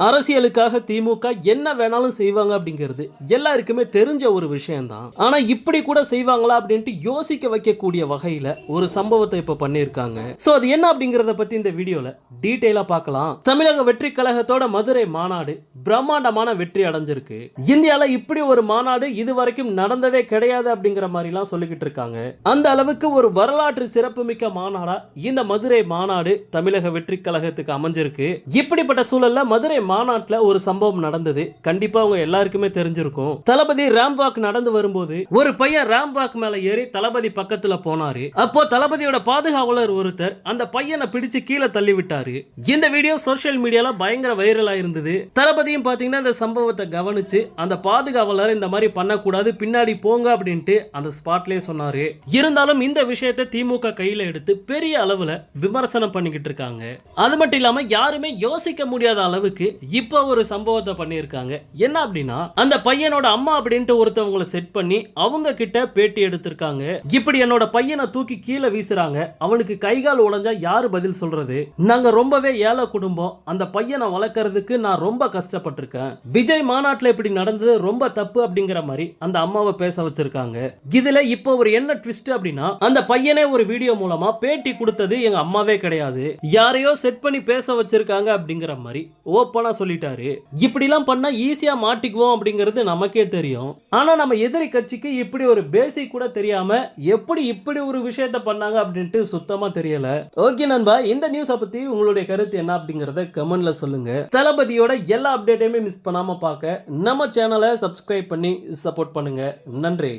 அரசியலுக்காக திமுக என்ன வேணாலும் செய்வாங்க அப்படிங்கிறது எல்லாருக்குமே தெரிஞ்ச ஒரு விஷயம்தான். ஆனா இப்படி கூட செய்வாங்களா அப்படின்ட்டு யோசிக்க வைக்கக்கூடிய வகையில ஒரு சம்பவத்தை இப்ப பண்ணியிருக்காங்க. சோ அது என்ன அப்படிங்கறத பத்தி இந்த வீடியோல டீட்டெயிலா பார்க்கலாம். தமிழக வெற்றி கழகத்தோட மதுரை மாநாடு பிரம்மாண்டமான வெற்றி அடைஞ்சிருக்கு. இந்தியால இப்படி ஒரு மாநாடு இது வரைக்கும் நடந்ததே கிடையாது அப்படிங்கிற மாதிரி எல்லாம் சொல்லிக்கிட்டு இருக்காங்க. அந்த அளவுக்கு ஒரு வரலாற்று சிறப்புமிக்க மாநாடா இந்த மதுரை மாநாடு தமிழக வெற்றி கழகத்துக்கு அமைஞ்சிருக்கு. இப்படிப்பட்ட சூழல்ல மதுரை மாநாட்டில் ஒரு சம்பவம் நடந்தது. கண்டிப்பா அவங்க எல்லாருக்குமே தெரிஞ்சிருக்கும். தளபதி ராம்வாக் நடந்து வரும்போது ஒரு பையன் ராம்வாக் மேல ஏறி தளபதி பக்கத்துல போனாரு. அப்போ தளபதியோட பாதுகாவலர் ஒருத்தர் அந்த பையனை பிடிச்சு கீழே தள்ளி விட்டாரு இந்த வீடியோ சோஷியல் மீடியால பயங்கர வைரலா இருந்தது தளபதியும் பாத்தீங்கன்னா இந்த சம்பவத்தை கவனிச்சு அந்த பாதுகாவலர் இந்த மாதிரி பண்ணக்கூடாது பின்னாடி போங்க அப்படின்ட்டு அந்த ஸ்பாட்லயே சொன்னாரு. இருந்தாலும் இந்த விஷயத்தை திமுக கையில எடுத்து பெரிய அளவுல விமர்சனம் பண்ணிக்கிட்டு இருக்காங்க. அது மட்டும் இல்லாம யாருமே யோசிக்க முடியாத அளவுக்கு இப்போ ஒரு சம்பவத்தை பண்ணியிருக்காங்க. என்ன அப்படின்னா அந்த பையனோட அம்மா அப்படின்ட்டு ஒருத்தவங்களை செட் பண்ணி அவங்க கிட்ட பேட்டி எடுத்திருக்காங்க. இப்படி என்னோட பையனை தூக்கி கீழே வீசுறாங்க. அவனுக்கு கை கால் யாரு பதில் சொல்றது? நாங்க ரொம்பவே ஏழை குடும்பம். அந்த பையனை வளர்க்கறதுக்கு நான் ரொம்ப கஷ்டப்பட்டிருக்கேன். விஜய் மாநாட்டுல இப்படி நடந்தது ரொம்ப தப்பு அப்படிங்கிற மாதிரி அந்த அம்மாவை பேச வச்சிருக்காங்க. இதுல இப்போ ஒரு என்ன ட்விஸ்ட் அப்படின்னா அந்த பையனே ஒரு வீடியோ மூலமா பேட்டி கொடுத்தது எங்க அம்மாவே கிடையாது. யாரையோ செட் பண்ணி பேச வச்சிருக்காங்க அப்படிங்கிற மாதிரி. ஓப்பனா சொல்லிட்டாரு. இப்படிலாம் பண்ணா ஈஸியா மாட்டிக்குவோம் அப்படிங்கிறது நமக்கே தெரியும். ஆனா நம்ம எதிரி கட்சிக்கு இப்படி ஒரு பேசிக் கூட தெரியாம எப்படி இப்படி ஒரு விஷயத்த பண்ணாங்க அப்படின்ட்டு சுத்தமா தெரியல. ஓகே நண்பா இந்த நியூஸை பத்தி உங்களுடைய கருத்து என்ன அப்படிங்கறத கமெண்ட்ல சொல்லுங்க. தளபதியோட எல்லா அப்டேட்டையுமே மிஸ் பண்ணாம பார்க்க நம்ம சேனலை சப்ஸ்கிரைப் பண்ணி சப்போர்ட் பண்ணுங்க. நன்றி.